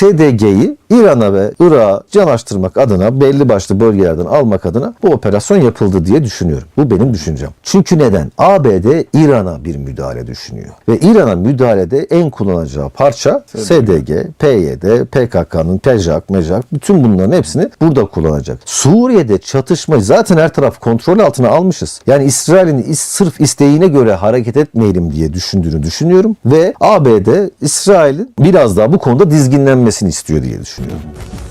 SDG'yi İran'a ve Irak'a canaştırmak adına belli başlı bölgelerden almak adına bu operasyon yapıldı diye düşünüyorum. Bu benim düşüncem. Çünkü neden? ABD İran'a bir müdahale düşünüyor. Ve İran'a müdahalede en kullanacağı parça SDG, PYD, PKK'nın PEJAK, MEJAK bütün bunların hepsini burada kullanacak. Suriye'de çatışmayı zaten her taraf kontrol altına almışız. Yani İsrail'in is- sırf isteğine göre hareket etmeyelim diye düşündüğünü düşünüyorum. Ve ABD İsrail'in biraz daha bu konuda dizginlenmesini istiyor diye düşünüyorum. Excuse me.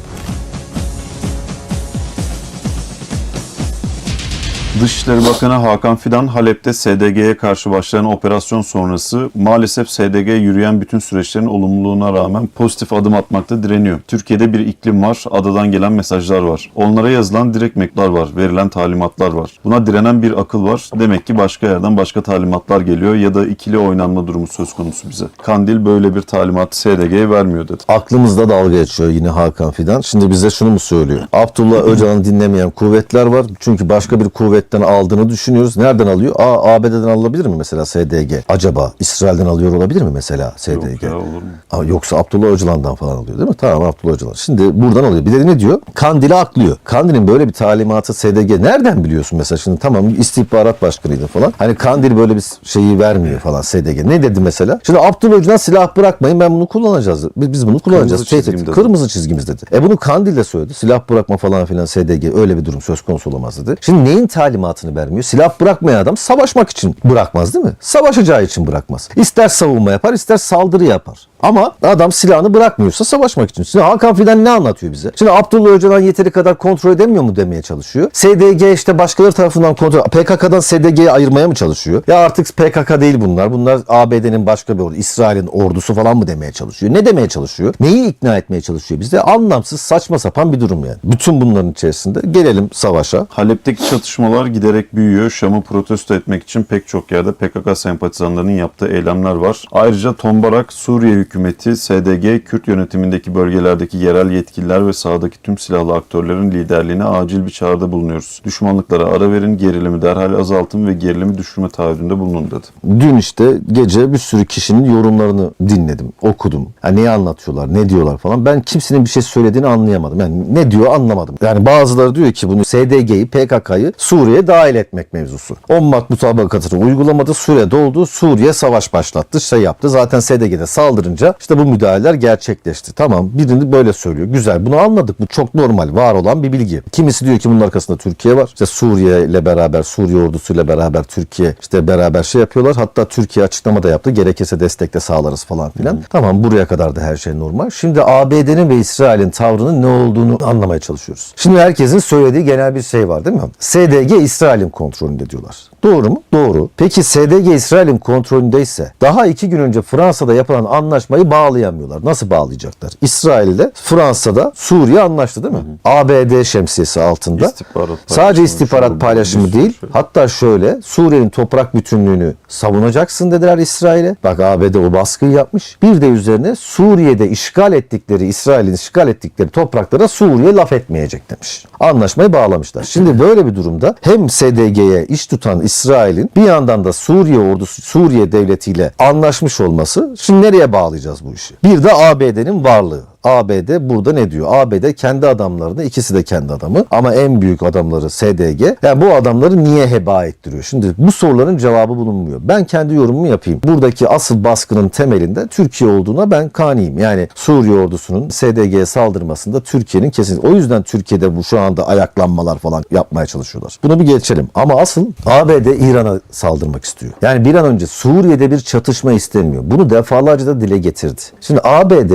Dışişleri Bakanı Hakan Fidan Halep'te SDG'ye karşı başlayan operasyon sonrası maalesef SDG yürüyen bütün süreçlerin olumluluğuna rağmen pozitif adım atmakta direniyor. Türkiye'de bir iklim var, adadan gelen mesajlar var. Onlara yazılan direkt mektuplar var, verilen talimatlar var. Buna direnen bir akıl var. Demek ki başka yerden başka talimatlar geliyor ya da ikili oynanma durumu söz konusu bize. Kandil böyle bir talimat SDG'ye vermiyor dedi. Aklımızda dalga geçiyor yine Hakan Fidan. Şimdi bize şunu mu söylüyor? Abdullah Öcalan'ı dinlemeyen kuvvetler var. Çünkü başka bir kuvvetten aldığını düşünüyoruz. Nereden alıyor? Aa, ABD'den alabilir mi mesela SDG? Acaba İsrail'den alıyor olabilir mi mesela SDG? Yok ya olur mu? Aa, Yoksa Abdullah Öcalan'dan falan alıyor değil mi? Tamam Abdullah Öcalan. Şimdi buradan alıyor. Bir de ne diyor? Kandil'i aklıyor. Kandil'in böyle bir talimatı SDG nereden biliyorsun mesela şimdi tamam istihbarat başkanıydı falan. Hani Kandil böyle bir şeyi vermiyor falan SDG. Ne dedi mesela? Şimdi Abdullah Öcalan silah bırakmayın ben bunu kullanacağız. Biz, biz bunu kullanacağız. Kırmızı çizgim Tehdit. dedi. Kırmızı çizgimiz dedi. E bunu Kandil de söyledi. Silah bırakma falan filan SDG öyle bir durum söz konusu olamaz dedi. Şimdi neyin talimatını vermiyor? Silah bırakmayan adam savaşmak için bırakmaz değil mi? Savaşacağı için bırakmaz. İster savunma yapar ister saldırı yapar. Ama adam silahını bırakmıyorsa savaşmak için. Şimdi Hakan Fidan ne anlatıyor bize? Şimdi Abdullah Öcalan yeteri kadar kontrol edemiyor mu demeye çalışıyor. SDG işte başkaları tarafından kontrol PKK'dan SDG'yi ayırmaya mı çalışıyor? Ya artık PKK değil bunlar. Bunlar ABD'nin başka bir ordu. İsrail'in ordusu falan mı demeye çalışıyor? Ne demeye çalışıyor? Neyi ikna etmeye çalışıyor bize? Anlamsız saçma sapan bir durum yani. Bütün bunların içerisinde gelelim savaşa. Halep'teki çatışmalar giderek büyüyor. Şam'ı protesto etmek için pek çok yerde PKK sempatizanlarının yaptığı eylemler var. Ayrıca Tombarak, Suriye hükümeti, SDG, Kürt yönetimindeki bölgelerdeki yerel yetkililer ve sahadaki tüm silahlı aktörlerin liderliğine acil bir çağrıda bulunuyoruz. Düşmanlıklara ara verin, gerilimi derhal azaltın ve gerilimi düşürme taahhüdünde bulunun dedi. Dün işte gece bir sürü kişinin yorumlarını dinledim, okudum. Yani neyi anlatıyorlar, ne diyorlar falan. Ben kimsenin bir şey söylediğini anlayamadım. Yani ne diyor anlamadım. Yani bazıları diyor ki bunu SDG'yi, PKK'yı Suriye'ye dahil etmek mevzusu. 10 Mart mutabakatını uygulamadı, sürede oldu. Suriye savaş başlattı, şey yaptı. Zaten SDG'de saldırınca işte bu müdahaleler gerçekleşti. Tamam birini böyle söylüyor. Güzel bunu anladık. Bu çok normal, var olan bir bilgi. Kimisi diyor ki bunun arkasında Türkiye var. İşte Suriye ile beraber, Suriye ordusuyla beraber Türkiye işte beraber şey yapıyorlar. Hatta Türkiye açıklama da yaptı. Gerekirse destek de sağlarız falan filan. Tamam buraya kadar da her şey normal. Şimdi ABD'nin ve İsrail'in tavrının ne olduğunu anlamaya çalışıyoruz. Şimdi herkesin söylediği genel bir şey var değil mi? SDG İsrail'in kontrolünde diyorlar. Doğru mu? Doğru. Peki SDG İsrail'in kontrolündeyse daha iki gün önce Fransa'da yapılan anlaşmayı bağlayamıyorlar. Nasıl bağlayacaklar? İsrail'de Fransa'da Suriye anlaştı değil mi? ABD şemsiyesi altında. İstihbarat Sadece istihbarat paylaşımı bir sürü değil. şey. Hatta şöyle Suriye'nin toprak bütünlüğünü savunacaksın dediler İsrail'e. Bak ABD o baskıyı yapmış. Bir de üzerine Suriye'de işgal ettikleri, İsrail'in işgal ettikleri topraklara Suriye laf etmeyecek demiş. Anlaşmayı bağlamışlar. Şimdi böyle bir durumda hem SDG'ye iş tutan İsrail'in bir yandan da Suriye ordusu, Suriye devletiyle anlaşmış olması. Şimdi nereye bağlayacağız bu işi? Bir de ABD'nin varlığı. ABD burada ne diyor? ABD kendi adamlarını ikisi de kendi adamı ama en büyük adamları SDG. Yani bu adamları niye heba ettiriyor? Şimdi bu soruların cevabı bulunmuyor. Ben kendi yorumumu yapayım. Buradaki asıl baskının temelinde Türkiye olduğuna ben kaniyim. Yani Suriye ordusunun SDG'ye saldırmasında Türkiye'nin kesin. O yüzden Türkiye'de bu şu anda ayaklanmalar falan yapmaya çalışıyorlar. Bunu bir geçelim. Ama asıl ABD İran'a saldırmak istiyor. Yani bir an önce Suriye'de bir çatışma istemiyor. Bunu defalarca da dile getirdi. Şimdi ABD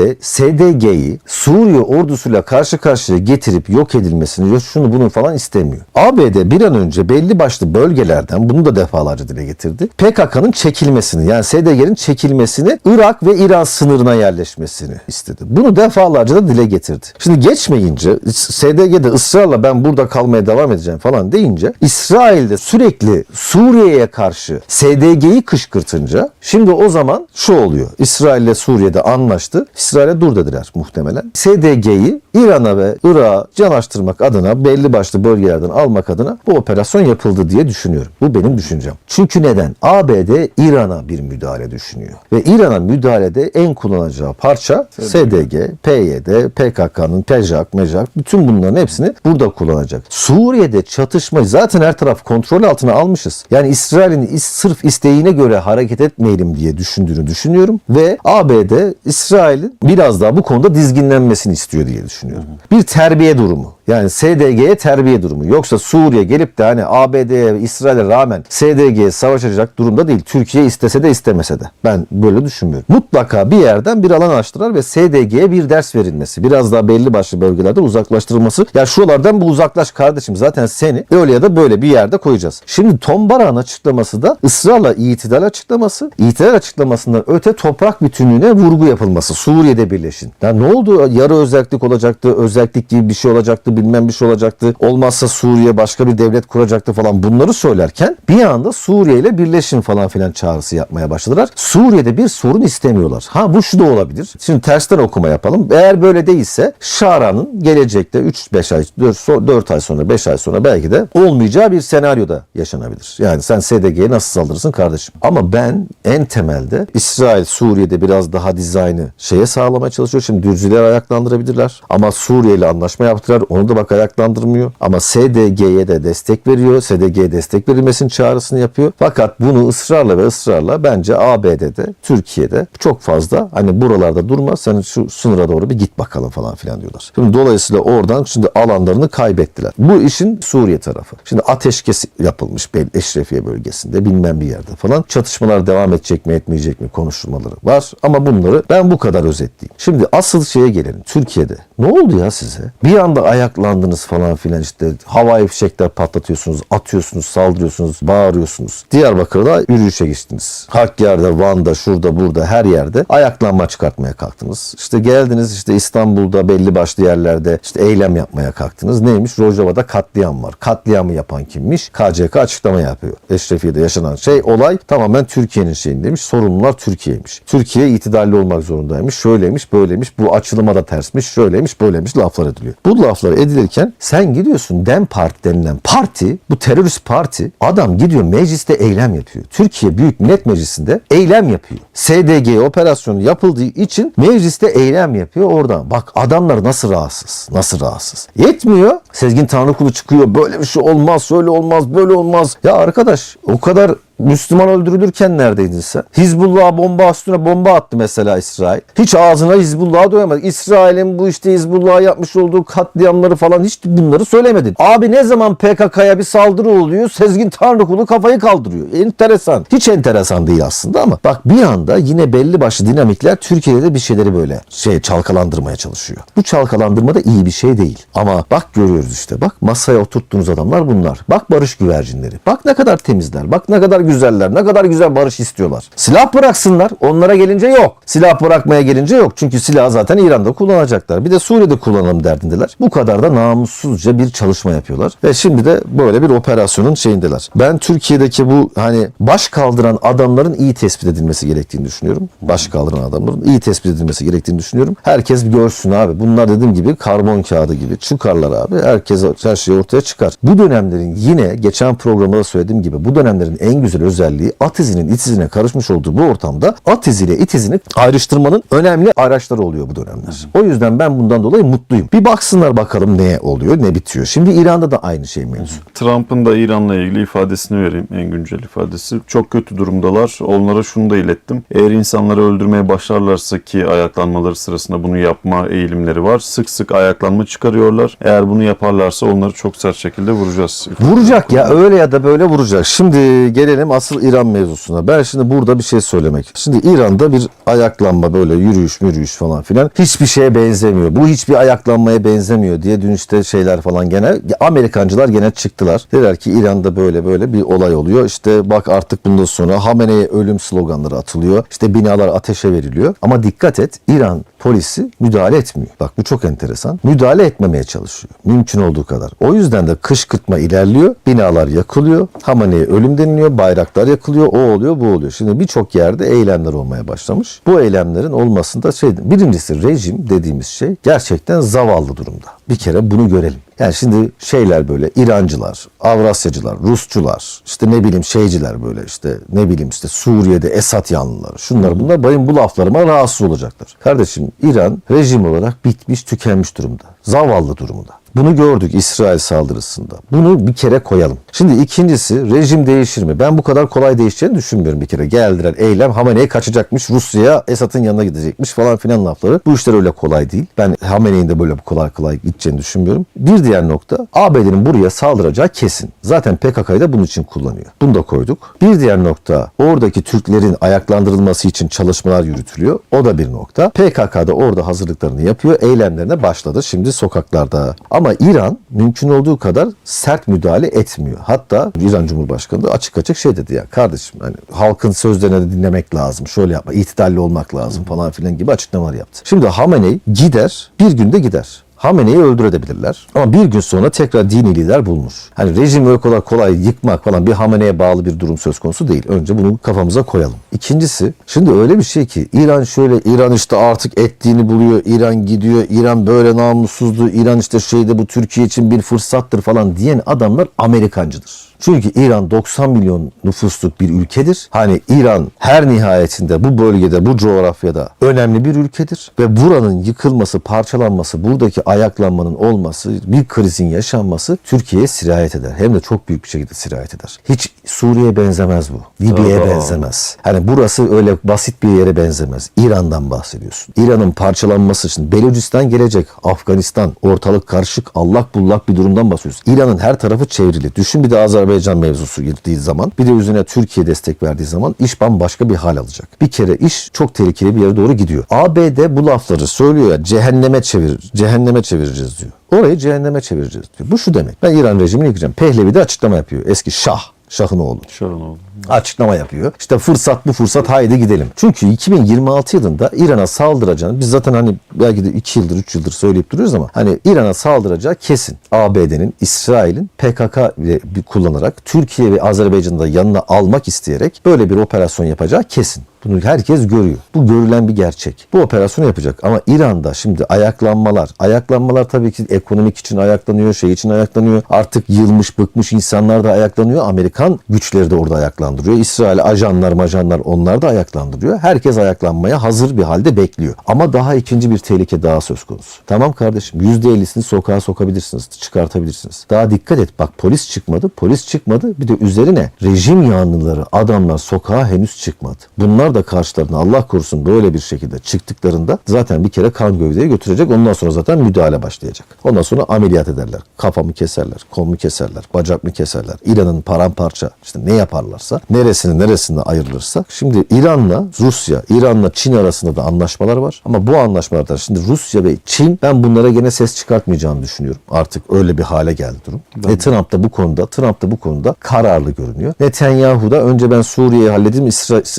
SDG'yi Suriye ordusuyla karşı karşıya getirip yok edilmesini, yok şunu bunu falan istemiyor. ABD bir an önce belli başlı bölgelerden bunu da defalarca dile getirdi. PKK'nın çekilmesini yani SDG'nin çekilmesini Irak ve İran sınırına yerleşmesini istedi. Bunu defalarca da dile getirdi. Şimdi geçmeyince SDG'de ısrarla ben burada kalmaya devam edeceğim falan deyince İsrail'de sürekli Suriye'ye karşı SDG'yi kışkırtınca şimdi o zaman şu oluyor. İsrail ile Suriye'de anlaştı. İsrail'e dur dediler muhtemelen. SDG'yi İran'a ve Irak'a canaştırmak adına belli başlı bölgelerden almak adına bu operasyon yapıldı diye düşünüyorum. Bu benim düşüncem. Çünkü neden? ABD İran'a bir müdahale düşünüyor. Ve İran'a müdahalede en kullanacağı parça SDG, PYD, PKK'nın PEJAK, MEJAK bütün bunların hepsini burada kullanacak. Suriye'de çatışmayı zaten her taraf kontrol altına almışız. Yani İsrail'in is- sırf isteğine göre hareket etmeyelim diye düşündüğünü düşünüyorum. Ve ABD İsrail'in biraz daha bu konuda dizginlenmesini istiyor diye düşünüyorum. Bir terbiye durumu. Yani SDG'ye terbiye durumu. Yoksa Suriye gelip de hani ABD'ye İsrail'e rağmen SDG'ye savaşacak durumda değil. Türkiye istese de istemese de. Ben böyle düşünmüyorum. Mutlaka bir yerden bir alan açtılar ve SDG'ye bir ders verilmesi. Biraz daha belli başlı bölgelerde uzaklaştırılması. Ya şuralardan bu uzaklaş kardeşim. Zaten seni öyle ya da böyle bir yerde koyacağız. Şimdi Tom Barak'ın açıklaması da ısrarla itidal açıklaması. İtidal açıklamasından öte toprak bütünlüğüne vurgu yapılması. Suriye'de birleşin. Ya ne oldu? Yarı özellik olacaktı. Özellik gibi bir şey olacaktı. Bilmem bir şey olacaktı. Olmazsa Suriye başka bir devlet kuracaktı falan. Bunları söylerken bir anda Suriye ile birleşin falan filan çağrısı yapmaya başladılar. Suriye'de bir sorun istemiyorlar. Ha bu şu da olabilir. Şimdi tersten okuma yapalım. Eğer böyle değilse Şara'nın gelecekte 3-5 ay 4, 4 ay sonra 5 ay sonra belki de olmayacağı bir senaryoda yaşanabilir. Yani sen SDG'ye nasıl saldırırsın kardeşim? Ama ben en temelde İsrail Suriye'de biraz daha dizaynı şeye sağlamaya çalışıyor. Şimdi Dürziler ayaklandırabilirler. Ama Suriye ile anlaşma yaptılar. Onu da bak ayaklandırmıyor. Ama SDG'ye de destek veriyor. SDG'ye destek verilmesinin çağrısını yapıyor. Fakat bunu ısrarla ve ısrarla bence ABD'de, Türkiye'de çok fazla hani buralarda durma sen şu sınıra doğru bir git bakalım falan filan diyorlar. Şimdi dolayısıyla oradan şimdi alanlarını kaybettiler. Bu işin Suriye tarafı. Şimdi ateşkes yapılmış Eşrefiye bölgesinde bilmem bir yerde falan. Çatışmalar devam edecek mi etmeyecek mi konuşmaları var. Ama bunları ben bu kadar özetleyeyim. Şimdi asıl şeye gelelim. Türkiye'de ne oldu ya size? Bir anda ayaklandınız falan filan işte havai fişekler patlatıyorsunuz, atıyorsunuz, saldırıyorsunuz, bağırıyorsunuz. Diyarbakır'da yürüyüşe geçtiniz. Hakkari'de, Van'da, şurada, burada her yerde ayaklanma çıkartmaya kalktınız. İşte geldiniz işte İstanbul'da belli başlı yerlerde işte eylem yapmaya kalktınız. Neymiş? Rojava'da katliam var. Katliamı yapan kimmiş? KCK açıklama yapıyor. Eşrefiye'de yaşanan şey olay tamamen Türkiye'nin şeyindeymiş. Sorumlular Türkiye'ymiş. Türkiye itidalli olmak zorundaymış. Şöyleymiş, böyleymiş. Bu açılıma da tersmiş. Şöyleymiş, böyleymiş laflar ediliyor. Bu laflar edilirken sen gidiyorsun DEM Parti denilen parti, bu terörist parti adam gidiyor mecliste eylem yapıyor. Türkiye Büyük Millet Meclisi'nde eylem yapıyor. SDG operasyonu yapıldığı için mecliste eylem yapıyor oradan. Bak adamlar nasıl rahatsız, nasıl rahatsız. Yetmiyor. Sezgin Tanrıkulu çıkıyor. Böyle bir şey olmaz, şöyle olmaz, böyle olmaz. Ya arkadaş o kadar Müslüman öldürülürken neredeydin sen? Hizbullah'a bomba üstüne bomba attı mesela İsrail. Hiç ağzına Hizbullah'a doyamadı. İsrail'in bu işte Hizbullah'a yapmış olduğu katliamları falan hiç bunları söylemedin. Abi ne zaman PKK'ya bir saldırı oluyor Sezgin Tanrıkulu kafayı kaldırıyor. Enteresan. Hiç enteresan değil aslında ama bak bir anda yine belli başlı dinamikler Türkiye'de de bir şeyleri böyle şey çalkalandırmaya çalışıyor. Bu çalkalandırma da iyi bir şey değil. Ama bak görüyoruz işte bak masaya oturttuğunuz adamlar bunlar. Bak barış güvercinleri. Bak ne kadar temizler. Bak ne kadar güzeller. Ne kadar güzel barış istiyorlar. Silah bıraksınlar. Onlara gelince yok. Silah bırakmaya gelince yok. Çünkü silahı zaten İran'da kullanacaklar. Bir de Suriye'de kullanalım derdindeler. Bu kadar da namussuzca bir çalışma yapıyorlar. Ve şimdi de böyle bir operasyonun şeyindeler. Ben Türkiye'deki bu hani baş kaldıran adamların iyi tespit edilmesi gerektiğini düşünüyorum. Baş kaldıran adamların iyi tespit edilmesi gerektiğini düşünüyorum. Herkes görsün abi. Bunlar dediğim gibi karbon kağıdı gibi çıkarlar abi. Herkes her şey ortaya çıkar. Bu dönemlerin yine geçen programda da söylediğim gibi bu dönemlerin en güzel özelliği at izinin it izine karışmış olduğu bu ortamda at iziyle it izini ayrıştırmanın önemli araçları oluyor bu dönemler. O yüzden ben bundan dolayı mutluyum. Bir baksınlar bakalım ne oluyor ne bitiyor. Şimdi İran'da da aynı şey mevzu. Trump'ın da İran'la ilgili ifadesini vereyim. En güncel ifadesi. Çok kötü durumdalar. Onlara şunu da ilettim. Eğer insanları öldürmeye başlarlarsa ki ayaklanmaları sırasında bunu yapma eğilimleri var. Sık sık ayaklanma çıkarıyorlar. Eğer bunu yaparlarsa onları çok sert şekilde vuracağız. Vuracak ya öyle ya da böyle vuracak. Şimdi gelelim asıl İran mevzusuna. Ben şimdi burada bir şey söylemek. Şimdi İran'da bir ayaklanma böyle yürüyüş mürüyüş falan filan hiçbir şeye benzemiyor. Bu hiçbir ayaklanmaya benzemiyor diye dün işte şeyler falan gene Amerikancılar gene çıktılar. Dediler ki İran'da böyle böyle bir olay oluyor. İşte bak artık bundan sonra Hamene'ye ölüm sloganları atılıyor. İşte binalar ateşe veriliyor. Ama dikkat et İran polisi müdahale etmiyor. Bak bu çok enteresan. Müdahale etmemeye çalışıyor. Mümkün olduğu kadar. O yüzden de kışkırtma ilerliyor. Binalar yakılıyor. Hamene'ye ölüm deniliyor. Bayrak bayraklar yakılıyor, o oluyor, bu oluyor. Şimdi birçok yerde eylemler olmaya başlamış. Bu eylemlerin olmasında şey, birincisi rejim dediğimiz şey gerçekten zavallı durumda. Bir kere bunu görelim. Yani şimdi şeyler böyle İrancılar, Avrasyacılar, Rusçular, işte ne bileyim şeyciler böyle işte ne bileyim işte Suriye'de Esad yanlıları. Şunlar bunlar benim bu laflarıma rahatsız olacaklar. Kardeşim İran rejim olarak bitmiş tükenmiş durumda. Zavallı durumda. Bunu gördük İsrail saldırısında. Bunu bir kere koyalım. Şimdi ikincisi rejim değişir mi? Ben bu kadar kolay değişeceğini düşünmüyorum bir kere. Geldiler eylem Hamenei kaçacakmış Rusya'ya Esad'ın yanına gidecekmiş falan filan lafları. Bu işler öyle kolay değil. Ben Hamenei'nin de böyle kolay kolay gideceğini düşünmüyorum. Bir diğer nokta ABD'nin buraya saldıracağı kesin. Zaten PKK'yı da bunun için kullanıyor. Bunu da koyduk. Bir diğer nokta oradaki Türklerin ayaklandırılması için çalışmalar yürütülüyor. O da bir nokta. PKK da orada hazırlıklarını yapıyor. Eylemlerine başladı. Şimdi sokaklarda. Ama İran mümkün olduğu kadar sert müdahale etmiyor. Hatta İran Cumhurbaşkanı da açık açık şey dedi ya kardeşim hani halkın sözlerini de dinlemek lazım. Şöyle yapma, itidalli olmak lazım falan filan gibi açıklamalar yaptı. Şimdi Hamenei gider, bir günde gider. Hamene'yi öldürebilirler. Ama bir gün sonra tekrar dini lider bulunur. Hani rejimi öyle kolay kolay yıkmak falan bir Hamene'ye bağlı bir durum söz konusu değil. Önce bunu kafamıza koyalım. İkincisi şimdi öyle bir şey ki İran şöyle İran işte artık ettiğini buluyor. İran gidiyor. İran böyle namussuzdu. İran işte şeyde bu Türkiye için bir fırsattır falan diyen adamlar Amerikancıdır. Çünkü İran 90 milyon nüfusluk bir ülkedir. Hani İran her nihayetinde bu bölgede, bu coğrafyada önemli bir ülkedir. Ve buranın yıkılması, parçalanması, buradaki ayaklanmanın olması, bir krizin yaşanması Türkiye'ye sirayet eder. Hem de çok büyük bir şekilde sirayet eder. Hiç Suriye'ye benzemez bu. Libya'ya benzemez. Hani burası öyle basit bir yere benzemez. İran'dan bahsediyorsun. İran'ın parçalanması için Belucistan gelecek, Afganistan, ortalık karışık, allak bullak bir durumdan bahsediyoruz. İran'ın her tarafı çevrili. Düşün bir de Azerbaycan mevzusu girdiği zaman, bir de üzerine Türkiye destek verdiği zaman iş bambaşka bir hal alacak. Bir kere iş çok tehlikeli bir yere doğru gidiyor. ABD bu lafları söylüyor ya cehenneme çevir, cehenneme çevireceğiz diyor. Orayı cehenneme çevireceğiz diyor. Bu şu demek. Ben İran rejimini yıkacağım. Pehlevi de açıklama yapıyor. Eski Şah. Şah'ın oğlu Şaranoğlu. Açıklama yapıyor. İşte fırsat bu fırsat haydi gidelim. Çünkü 2026 yılında İran'a saldıracağını biz zaten hani belki de 2 yıldır 3 yıldır söyleyip duruyoruz ama hani İran'a saldıracağı kesin. ABD'nin, İsrail'in PKK ile kullanarak Türkiye ve Azerbaycan'ı da yanına almak isteyerek böyle bir operasyon yapacağı kesin. Bunu herkes görüyor. Bu görülen bir gerçek. Bu operasyonu yapacak ama İran'da şimdi ayaklanmalar, ayaklanmalar tabii ki ekonomik için ayaklanıyor, şey için ayaklanıyor. Artık yılmış, bıkmış insanlar da ayaklanıyor. Amerikan güçleri de orada ayaklandırıyor. İsrail ajanlar, majanlar onlar da ayaklandırıyor. Herkes ayaklanmaya hazır bir halde bekliyor. Ama daha ikinci bir tehlike daha söz konusu. Tamam kardeşim %50'sini sokağa sokabilirsiniz, çıkartabilirsiniz. Daha dikkat et. Bak polis çıkmadı, polis çıkmadı. Bir de üzerine rejim yanlıları, adamlar sokağa henüz çıkmadı. Bunlar da karşılarına Allah korusun böyle bir şekilde çıktıklarında zaten bir kere kan gövdeye götürecek. Ondan sonra zaten müdahale başlayacak. Ondan sonra ameliyat ederler. Kafamı keserler, kolumu keserler, bacakımı keserler. İran'ın paramparça işte ne yaparlarsa, neresini neresinde ayrılırsa. Şimdi İran'la Rusya, İran'la Çin arasında da anlaşmalar var. Ama bu anlaşmalardan şimdi Rusya ve Çin ben bunlara gene ses çıkartmayacağını düşünüyorum. Artık öyle bir hale geldi durum. Ve Trump da bu konuda, Trump da bu konuda kararlı görünüyor. Netanyahu da önce ben Suriye'yi halledeyim,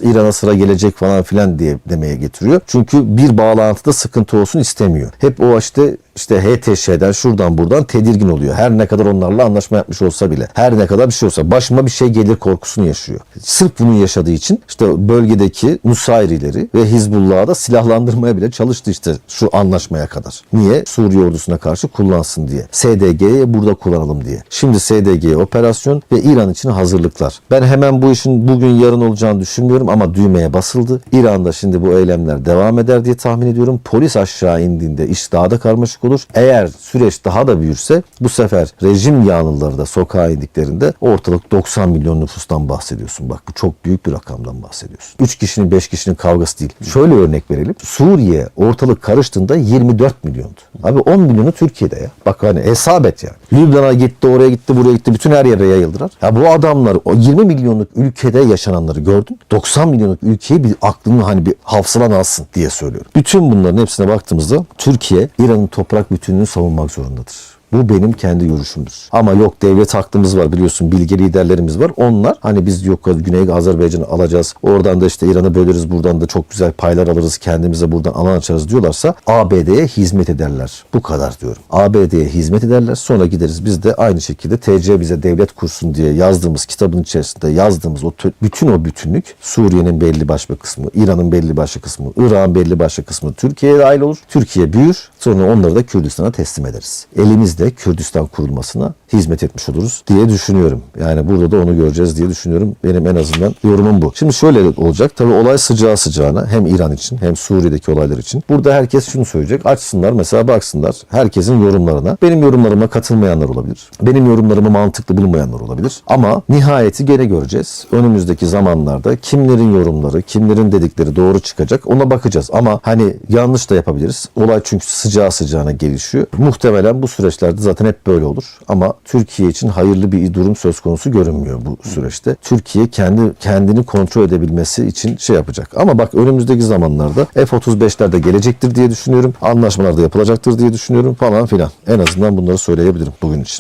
İran'a sıra gelecek falan filan diye demeye getiriyor. Çünkü bir bağlantıda sıkıntı olsun istemiyor. Hep o işte işte HTŞ'den şuradan buradan tedirgin oluyor. Her ne kadar onlarla anlaşma yapmış olsa bile. Her ne kadar bir şey olsa başıma bir şey gelir korkusunu yaşıyor. Sırf bunu yaşadığı için işte bölgedeki Nusayrileri ve Hizbullah'ı da silahlandırmaya bile çalıştı işte şu anlaşmaya kadar. Niye? Suriye ordusuna karşı kullansın diye. SDG'ye burada kullanalım diye. Şimdi SDG operasyon ve İran için hazırlıklar. Ben hemen bu işin bugün yarın olacağını düşünmüyorum ama düğmeye basıldı. İran'da şimdi bu eylemler devam eder diye tahmin ediyorum. Polis aşağı indiğinde iş daha da karmaşık olur. Eğer süreç daha da büyürse bu sefer rejim yanlıları da sokağa indiklerinde ortalık 90 milyon nüfustan bahsediyorsun. Bak bu çok büyük bir rakamdan bahsediyorsun. 3 kişinin 5 kişinin kavgası değil. Şöyle örnek verelim. Suriye ortalık karıştığında 24 milyondu. Abi 10 milyonu Türkiye'de ya. Bak hani hesap et yani. Lübnan'a gitti, oraya gitti, buraya gitti. Bütün her yere yayıldılar. Ya bu adamlar o 20 milyonluk ülkede yaşananları gördün. 90 milyonluk ülkeyi bir aklını hani bir hafsalan alsın diye söylüyorum. Bütün bunların hepsine baktığımızda Türkiye İran'ın toprak bütünlüğünü savunmak zorundadır. Bu benim kendi görüşümdür. Ama yok devlet hakkımız var biliyorsun bilge liderlerimiz var. Onlar hani biz yok Güney Azerbaycan'ı alacağız. Oradan da işte İran'ı böleriz. Buradan da çok güzel paylar alırız. Kendimize buradan alan açarız diyorlarsa ABD'ye hizmet ederler. Bu kadar diyorum. ABD'ye hizmet ederler. Sonra gideriz biz de aynı şekilde TC bize devlet kursun diye yazdığımız kitabın içerisinde yazdığımız o tü- bütün o bütünlük Suriye'nin belli başlı kısmı, İran'ın belli başlı kısmı, Irak'ın belli başlı kısmı Türkiye'ye dahil olur. Türkiye büyür. Sonra onları da Kürdistan'a teslim ederiz. Elimizde Kürdistan kurulmasına hizmet etmiş oluruz diye düşünüyorum. Yani burada da onu göreceğiz diye düşünüyorum. Benim en azından yorumum bu. Şimdi şöyle olacak. Tabii olay sıcağı sıcağına hem İran için hem Suriye'deki olaylar için. Burada herkes şunu söyleyecek. Açsınlar mesela baksınlar herkesin yorumlarına. Benim yorumlarıma katılmayanlar olabilir. Benim yorumlarımı mantıklı bulmayanlar olabilir. Ama nihayeti gene göreceğiz. Önümüzdeki zamanlarda kimlerin yorumları, kimlerin dedikleri doğru çıkacak ona bakacağız. Ama hani yanlış da yapabiliriz. Olay çünkü sıcağı sıcağına gelişiyor. Muhtemelen bu süreçlerde zaten hep böyle olur. Ama Türkiye için hayırlı bir durum söz konusu görünmüyor bu süreçte. Türkiye kendi kendini kontrol edebilmesi için şey yapacak. Ama bak önümüzdeki zamanlarda F-35'ler de gelecektir diye düşünüyorum. Anlaşmalar da yapılacaktır diye düşünüyorum falan filan. En azından bunları söyleyebilirim bugün için.